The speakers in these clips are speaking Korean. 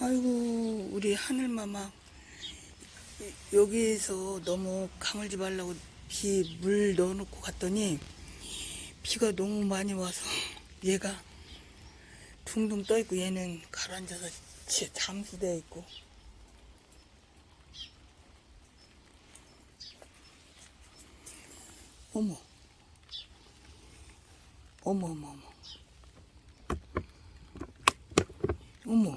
아이고 우리 하늘마마. 여기에서 너무 가물지 말라고 비 물 넣어놓고 갔더니 비가 너무 많이 와서 얘가 둥둥 떠 있고 얘는 가라앉아서 지- 잠수되어 있고. 어머. 어머 어머 어머. 어머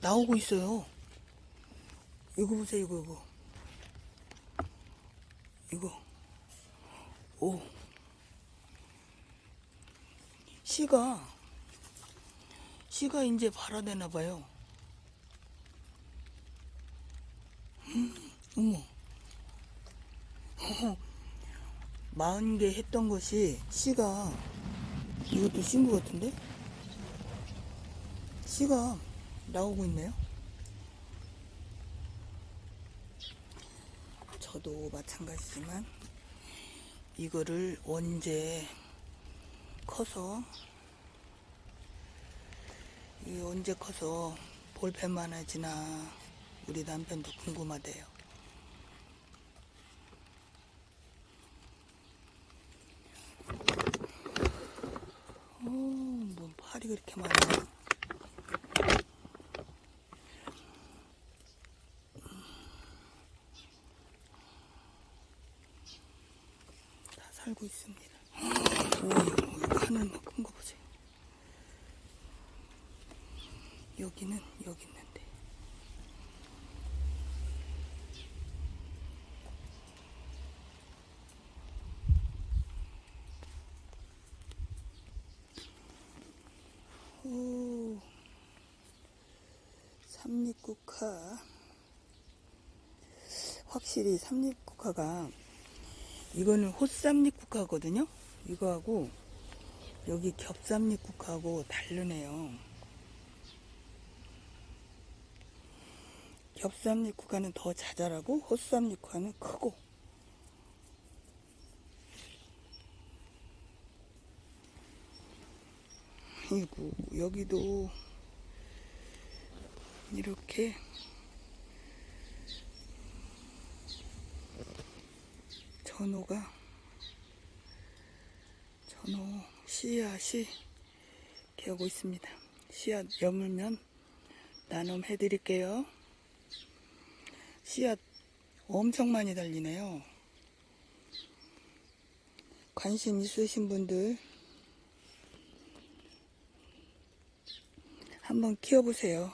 나오고 있어요. 이거 보세요, 이거, 이거. 이거. 오. 씨가, 씨가 이제 발아되나 봐요. 음, 어머. 마흔 개 했던 것이 씨가, 이것도 신것 같은데? 씨가 나오고 있네요. 저도 마찬가지지만 이거를 언제 커서 이 언제 커서 볼펜 많아지나 우리 남편도 궁금하대요. 어, 뭐 팔이 그렇게 많아. 다 살고 있습니다. 하늘 큰거 보세요. 여기는 여기 있는데. 오, 삼립국화. 확실히 삼립국화가 이거는 호쌈잎 국화거든요. 이거하고 여기 겹삼잎 국화하고 다르네요. 겹삼잎 국화는 더 자잘하고 호쌈잎 국화는 크고. 이고 여기도 이렇게 전호가 전호 씨앗이 오고 있습니다. 씨앗 여물면 나눔 해 드릴게요. 씨앗 엄청 많이 달리네요. 관심 있으신 분들 한번 키워보세요.